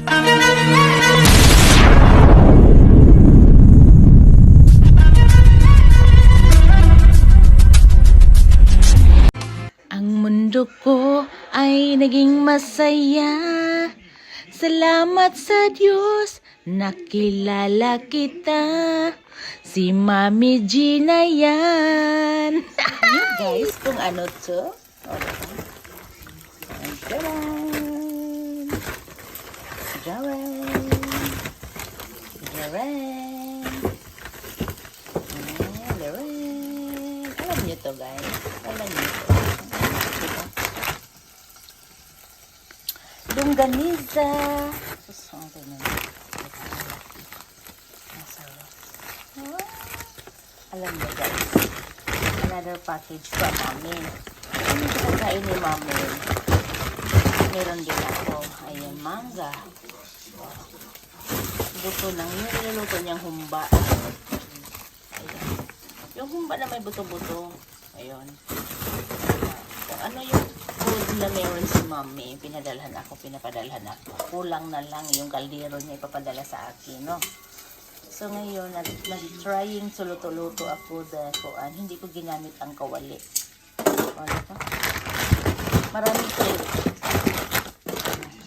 Ang mundo ko ay naging masaya. Salamat sa Diyos, nakilala kita. Si Mami G na yan. guys, kung ano to. Jaren. Jaren. Ah, Jaren. Alam niyo to guys. Alam niyo to. Diba? Longganiza. Sus, ang ganyan. Masarap. Alam niyo guys. Another package from amin. Ano ito kakain ni mami? Meron din ako. Ayan, mangga. Buto ng yung niluluto niyang humba. Ayan. Yung humba na may buto-buto. Ayun. Kung ano yung food na meron si mami, pinadalhan ako, pinapadalhan ako. Kulang na lang yung kaldero niya ipapadala sa akin, no? So ngayon, nag, nag-trying suluto-luto ako dahil kuan, hindi ko ginamit ang kawali. Ano to? Marami ito.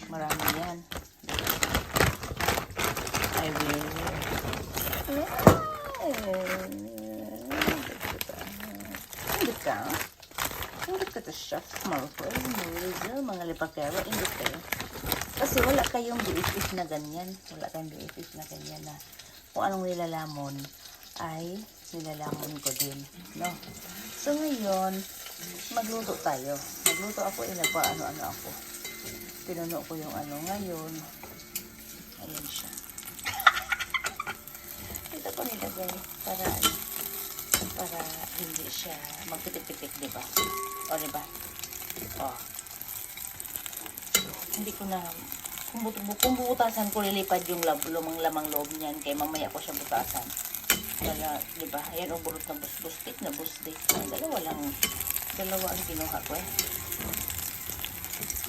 Marami yan. I will. Ka. Hindi ka to chef. Malfoy. Mga mga lipakero. Hindi kayo. Kasi wala kayong BFF na ganyan. Wala kayong BFF na ganyan na kung anong nilalamon ay nilalamon ko din. No? So ngayon, magluto tayo. Magluto ako, eh, nagpa-ano-ano ako. Pinuno ko yung ano ngayon. Ayan siya. Ito ko nilagay para ano, para hindi siya magpitik-pitik, di ba? O, di ba? O. Hindi ko na, kung, but, kung bubutasan ko, lilipad yung lab, lumang lamang loob niyan, kaya mamaya ko siya butasan. Kaya, di ba? Ayan, o, bulot na bus-bustik na bustik. Dalawa lang. Dalawa ang kinuha ko eh.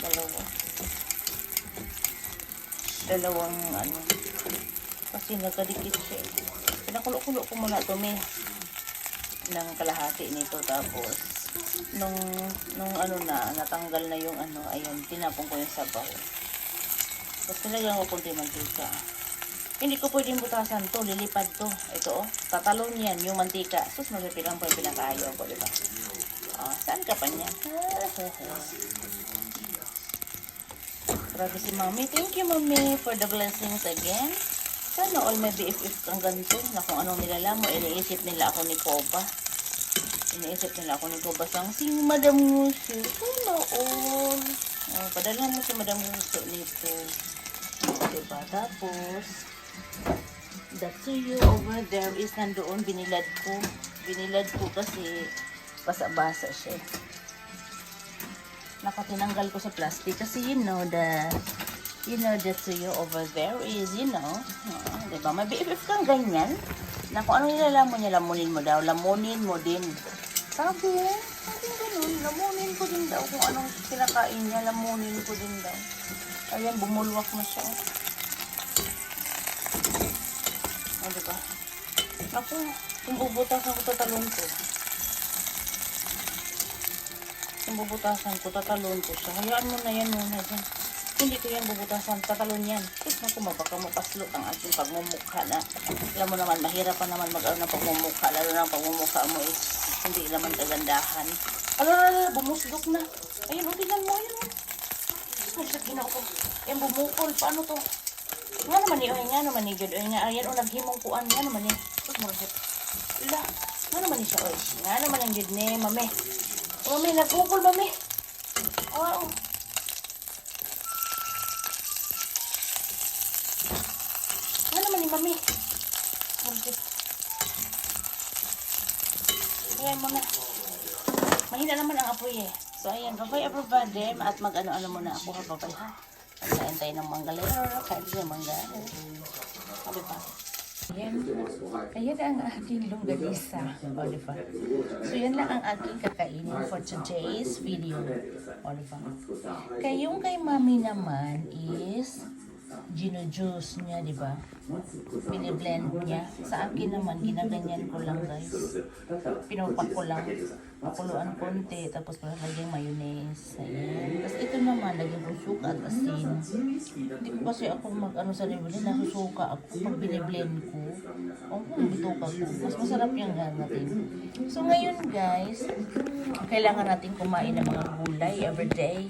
Dalawa. Dalawang ano. Kasi nagkadikit siya. eh. Pinakulo-kulo ko muna ito, may ng kalahati nito. Tapos nung nung ano na natanggal na yung ano ayun tinapon ko yung sabaw. Tapos nilagyan ko kunti mantika. Hindi ko pwedeng butasan to lilipad to. Ito oh tatalon yan yung mantika. Sus magpipilang pa yung pinakayaw ko diba ah saan ka pa niya grabe si mami. Thank you mami for the blessings again sana all may BFF kang ganito na kung anong nilala mo, iniisip nila ako ni Koba. Iniisip nila ako ni Koba sang si Madam Nguso. Sana all. Oh, padala mo si Madam Nguso nito. Diba? Tapos, the tuyo over there is nandoon, binilad ko. Binilad ko kasi basa-basa siya. Nakatinanggal ko sa plastic kasi you know the you know the tuyo over there is, you know, uh, di ba? May BFF kang ganyan. Na kung ano nilalamon niya, lamunin mo daw. Lamunin mo din. Sabi, sabi ganun, lamunin ko din daw. Kung anong kinakain niya, lamunin ko din daw. Ayan, bumulwak na siya. O, di ba? Naku, kung bubutasan ko, tatalon ko. Kung bubutasan ko, tatalon ko siya. Hayaan mo na yan muna dyan. Hindi ko yan bubutasan, tatalon yan. Tapos naku, mabaka mapaslot ang aking pagmumukha na. Alam mo naman, mahirap pa naman mag-ano ng pagmumukha. Lalo na pagmumukha mo is hindi naman kagandahan. Alala, bumusdok na. Ayun, o, tingnan mo, ayun. Tapos sa ginawa ko. Yan, bumukol. Paano to? Nga naman ni, nga naman ni, Jod. Nga, ayan, o, naghimong kuan. Nga naman ni. Tapos rin Ila, nga naman ni siya, oy. Nga naman ang Jod ni, mami. Mami, nagbukol, mami. Ah, oh. Ano mami? Mami. Ayan mo na. Mahina naman ang apoy eh. So ayan, babay everybody at mag-ano-ano muna ako ha, babay ha. Kain tayo ng manggalero, kain tayo ng manggalero. Sabi pa. Ayan, ayan ang aking longganisa. O, di ba? So, yan lang ang aking kakainin for today's video. O, di ba? Kayong kay mami naman is ginujuice niya, di ba? Biniblend niya. Sa akin naman, ginaganyan ko lang guys. Pinupak ko lang. Pakuluan konti, tapos palagyan mayonnaise. Ayan. Tapos ito naman, lagyan ko suka at asin. Hindi ko kasi ako mag ano sa ribuli, nasusuka ako pag biniblend ko. O kung bituka ko, mas masarap yung natin. So ngayon guys, kailangan natin kumain ng mga gulay everyday.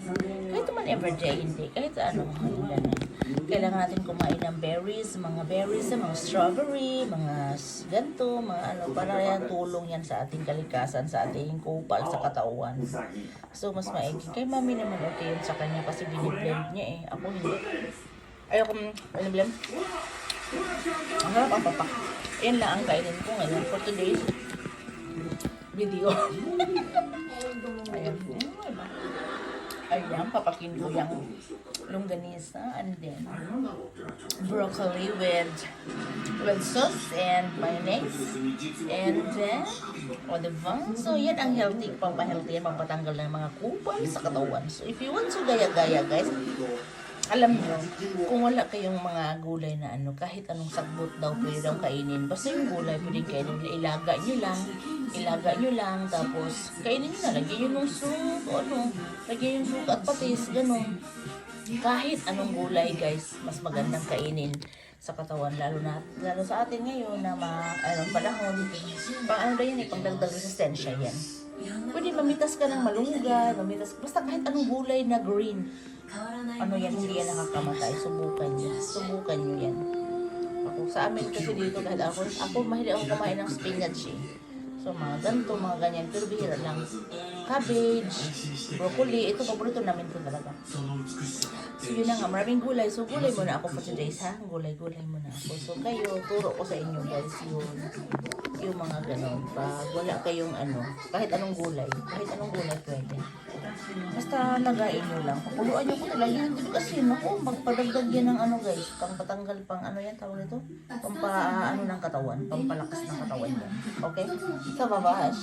Kahit naman everyday, hindi. Kahit ano, kailangan. Kailangan natin kumain ng berries, mga berries, mga strawberry, mga ganto, mga ano, para yan tulong yan sa ating kalikasan, sa ating kupal, sa katawan. So, mas maigi. Kay mami naman okay yun sa kanya kasi biniblend niya eh. Ako hindi. Ayoko mm, biniblend. Ang harap ang papak. Yan lang ang kainin ko ngayon for today's video. Ayan. Ayan, papakin ko yung longganisa and then broccoli with with sauce and mayonnaise and then olive oil. So, yan ang healthy, pampahealthy pampatanggal ng mga kupal sa katawan. So, if you want to gaya-gaya, guys, alam nyo, kung wala kayong mga gulay na ano, kahit anong sagbot daw pwede daw kainin. Basta yung gulay pwede kainin. Ilaga nyo lang. Ilaga nyo lang. Tapos, kainin nyo na. Lagyan nyo ng soup. O ano. Lagyan yung soup at patis. Ganun. Kahit anong gulay, guys, mas magandang kainin sa katawan. Lalo na, lalo sa atin ngayon na ma, anong panahon. Pang ano na yan eh, pangdagdag resistensya yan. Pwede mamitas ka ng malunggay, mamitas, basta kahit anong gulay na green ano yan, hindi yan nakakamatay. Subukan niyo. Subukan niyo yan. Ako, sa amin kasi dito, kahit ako, ako mahilig ako kumain ng spinach eh. So, mga ganito, mga ganyan. Pero bihira lang. Cabbage, broccoli, ito paborito namin ito talaga. So, yun na nga, maraming gulay. So, gulay muna ako for today's, ha? Gulay-gulay muna ako. So, kayo, turo ko sa inyo, guys, yun. Yung mga ganon. Pag wala kayong ano, kahit anong gulay. Kahit anong gulay pwede. Basta lagain nyo lang. Pakuluan nyo ko talaga yan. Dito kasi, naku, magpadagdag yan ng ano guys. Pang patanggal pang ano yan, tawag nito? Pampa, ano ng katawan. Pampalakas ng katawan yan. Okay? Sa babahash.